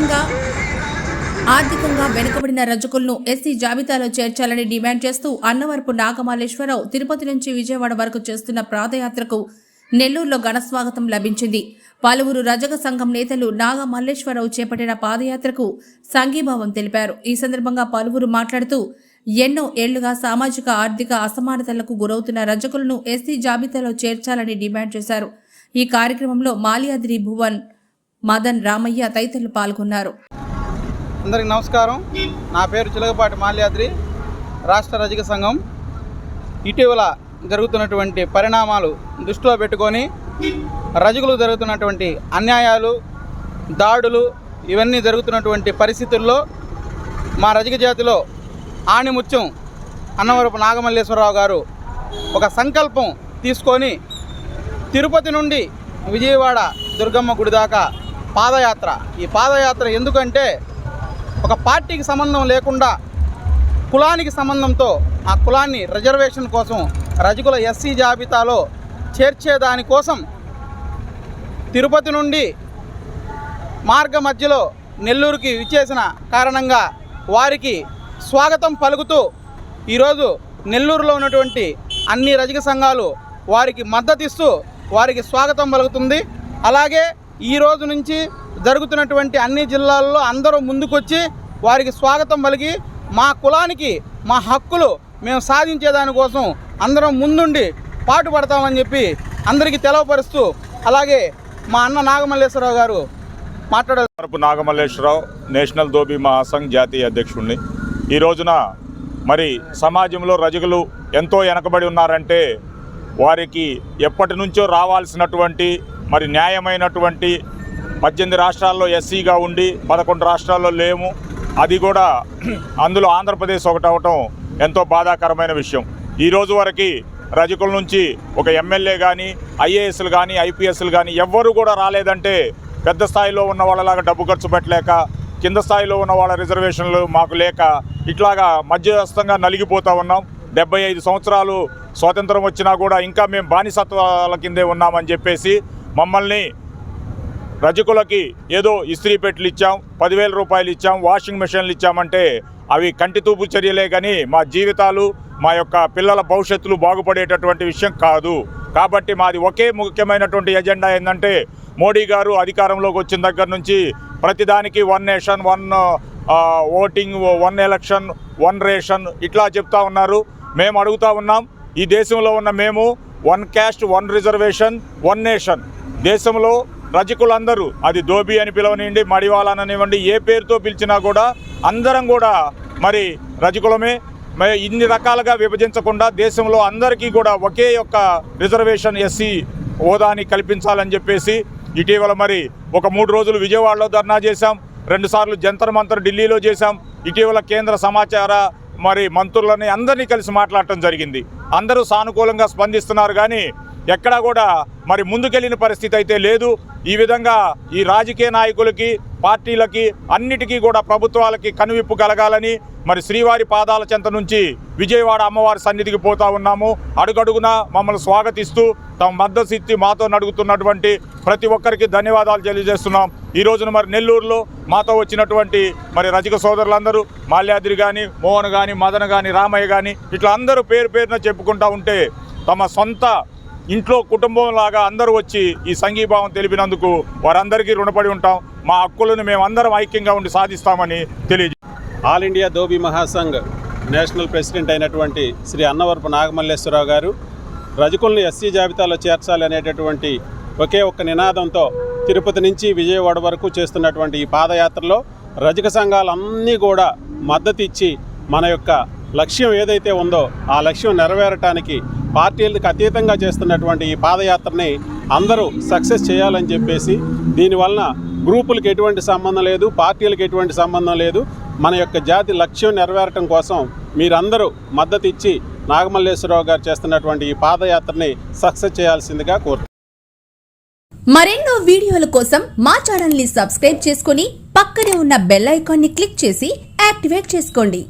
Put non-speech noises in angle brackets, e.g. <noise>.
ఆర్థికంగా ఆర్థికంగా వెనుకబడిన రజకులను ఎస్సీ జాబితాలో చేర్చాలని డిమాండ్ చేస్తూ అన్నవరపు నాగమాలేశ్వరరావు తిరుపతి నుంచి విజయవాడ వరకు చేస్తున్న పాదయాత్రకు నెల్లూరులో ఘనస్వాగతం లభించింది. పలువురు రజక సంఘం నేతలు నాగమల్లేశ్వరరావు చేపట్టిన పాదయాత్రకు సంఘీభావం తెలిపారు. ఈ సందర్భంగా పలువురు మాట్లాడుతూ ఎన్నో ఏళ్ళుగా సామాజిక ఆర్థిక అసమానతలకు గురవుతున్న రజకులను ఎస్సీ జాబితాలో చేర్చాలని డిమాండ్ చేశారు. ఈ కార్యక్రమంలో మాల్యాద్రి భువన్ మదన్ రామయ్య తదితరులు పాల్గొన్నారు. అందరికి నమస్కారం. నా పేరు చిలకపాటి మాల్యాద్రి రాష్ట్ర రజక సంఘం. ఇటీవల జరుగుతున్నటువంటి పరిణామాలు దృష్టిలో పెట్టుకొని రజకులు జరుగుతున్నటువంటి అన్యాయాలు దాడులు ఇవన్నీ జరుగుతున్నటువంటి పరిస్థితుల్లో మా రజక జాతిలో ఆణిముత్యం అన్నవరపు నాగమల్లేశ్వరరావు గారు ఒక సంకల్పం తీసుకొని తిరుపతి నుండి విజయవాడ దుర్గమ్మ గుడి దాకా పాదయాత్ర. ఈ పాదయాత్ర ఎందుకంటే ఒక పార్టీకి సంబంధం లేకుండా కులానికి సంబంధంతో ఆ కులాన్ని రిజర్వేషన్ కోసం రజకుల ఎస్సీ జాబితాలో చేర్చేదానికోసం తిరుపతి నుండి మార్గ మధ్యలో నెల్లూరుకి విచ్చేసిన కారణంగా వారికి స్వాగతం పలుకుతూ ఈరోజు నెల్లూరులో ఉన్నటువంటి అన్ని రజక సంఘాలు వారికి మద్దతిస్తూ వారికి స్వాగతం పలుకుతుంది. అలాగే ఈ రోజు నుంచి జరుగుతున్నటువంటి అన్ని జిల్లాల్లో అందరూ ముందుకొచ్చి వారికి స్వాగతం పలికి మా కులానికి మా హక్కులు మేము సాధించేదానికోసం అందరం ముందుండి పాటుపడతామని చెప్పి అందరికీ తెలవపరుస్తూ అలాగే మా అన్న నాగమల్లేశ్వరరావు గారు మాట్లాడారు తరపు నాగమల్లేశ్వరరావు నేషనల్ దోబీ మహాసంఘ్ జాతీయ అధ్యక్షుడిని ఈ రోజున మరి సమాజంలో రజకులు ఎంతో వెనకబడి ఉన్నారంటే వారికి ఎప్పటి నుంచో రావాల్సినటువంటి మరి న్యాయమైనటువంటి పద్దెనిమిది రాష్ట్రాల్లో ఎస్సీగా ఉండి పదకొండు రాష్ట్రాల్లో లేము. అది కూడా <clears throat> అందులో ఆంధ్రప్రదేశ్ ఒకటి అవటం ఎంతో బాధాకరమైన విషయం. ఈ రోజు వరకు రజకుల నుంచి ఒక ఎమ్మెల్యే కానీ ఐఏఎస్లు కానీ ఐపీఎస్లు కానీ ఎవ్వరు కూడా రాలేదంటే పెద్ద స్థాయిలో ఉన్న వాళ్ళలాగా డబ్బు ఖర్చు పెట్టలేక కింద స్థాయిలో ఉన్న వాళ్ళ రిజర్వేషన్లు మాకు లేక ఇట్లాగా మధ్యస్థంగా నలిగిపోతూ ఉన్నాం. డెబ్బై ఐదు సంవత్సరాలు స్వాతంత్రం వచ్చినా కూడా ఇంకా మేము బానిసత్వాల కిందే ఉన్నామని చెప్పేసి మమ్మల్ని రజకులకి ఏదో ఇస్త్రీ పెట్టలు ఇచ్చాం పదివేల రూపాయలు ఇచ్చాం వాషింగ్ మిషన్లు ఇచ్చామంటే అవి కంటితూపు చర్యలే కానీ మా జీవితాలు మా యొక్క పిల్లల భవిష్యత్తులు బాగుపడేటటువంటి విషయం కాదు. కాబట్టి మాది ఒకే ముఖ్యమైనటువంటి ఎజెండా ఏంటంటే మోడీ గారు అధికారంలోకి వచ్చిన దగ్గర నుంచి ప్రతిదానికి one nation one voting one election one ration ఇట్లా చెప్తా ఉన్నారు. మేము అడుగుతా ఉన్నాం ఈ దేశంలో ఉన్న మేము one caste one reservation one nation దేశంలో రజకులందరూ అది దోబి అని పిలవనివ్వండి మడివాళననివ్వండి ఏ పేరుతో పిలిచినా కూడా అందరం కూడా మరి రజకులమే. మే- ఇన్ని రకాలుగా విభజించకుండా దేశంలో అందరికీ కూడా ఒకే యొక్క రిజర్వేషన్ ఎస్సీ హోదాని కల్పించాలని చెప్పేసి ఇటీవల మరి ఒక మూడు రోజులు విజయవాడలో ధర్నా చేశాం. రెండుసార్లు జంతర్ మంతర్ ఢిల్లీలో చేశాం. ఇటీవల కేంద్ర సమాచార మరి మంత్రులని అందరినీ కలిసి మాట్లాడటం జరిగింది. అందరూ సానుకూలంగా స్పందిస్తున్నారు కానీ ఎక్కడా కూడా మరి ముందుకెళ్ళిన పరిస్థితి అయితే లేదు. ఈ విధంగా ఈ రాజకీయ నాయకులకి పార్టీలకి అన్నిటికీ కూడా ప్రభుత్వాలకి కనువిప్పు కలగాలని మరి శ్రీవారి పాదాల చెంత నుంచి విజయవాడ అమ్మవారి సన్నిధికి పోతా ఉన్నాము. అడుగడుగున మమ్మల్ని స్వాగతిస్తూ తమ మద్దతు ఇచ్చి మాతో నడుగుతున్నటువంటి ప్రతి ఒక్కరికి ధన్యవాదాలు తెలియజేస్తున్నాం. ఈ రోజున మరి నెల్లూరులో మాతో వచ్చినటువంటి మరి రజక సోదరులందరూ మాల్యాద్రి కానీ మోహన్ కానీ మదన కానీ రామయ్య కానీ ఇట్లా అందరూ పేరు పేరున చెప్పుకుంటా ఉంటే తమ సొంత ఇంట్లో కుటుంబం లాగా అందరూ వచ్చి ఈ సంఘీభావం తెలిపినందుకు వారందరికీ రుణపడి ఉంటాం. మా హక్కులను మేమందరం ఐక్యంగా ఉండి సాధిస్తామని తెలియజే all India Dhobi Mahasangh national president అయినటువంటి శ్రీ అన్నవరపు నాగమల్లేశ్వరరావు గారు రజకులను ఎస్సీ జాబితాలో చేర్చాలి అనేటటువంటి ఒకే ఒక్క నినాదంతో తిరుపతి నుంచి విజయవాడ వరకు చేస్తున్నటువంటి ఈ పాదయాత్రలో రజక సంఘాలన్నీ కూడా మద్దతు ఇచ్చి మన యొక్క లక్ష్యం ఏదైతే ఉందో ఆ లక్ష్యం నెరవేరటానికి పార్టీలకు అతీతంగా చేస్తున్నటువంటి ఈ పాదయాత్రని అందరూ సక్సెస్ చేయాలని చెప్పేసి దీనివలన గ్రూపులకు ఎటువంటి సంబంధం లేదు పార్టీలకు ఎటువంటి సంబంధం లేదు. మన యొక్క జాతి లక్ష్యం నెరవేరటం కోసం మీరందరూ మద్దతు ఇచ్చి నాగమల్లేశ్వరరావు గారు చేస్తున్నటువంటి ఈ పాదయాత్రని సక్సెస్ చేయాల్సిందిగా కోరుతున్నాను మరెన్నో వీడియోల కోసం మా ఛానల్ని సబ్స్క్రైబ్ చేసుకుని పక్కనే ఉన్న బెల్ ఐకాన్ని క్లిక్ చేసి యాక్టివేట్ చేసుకోండి.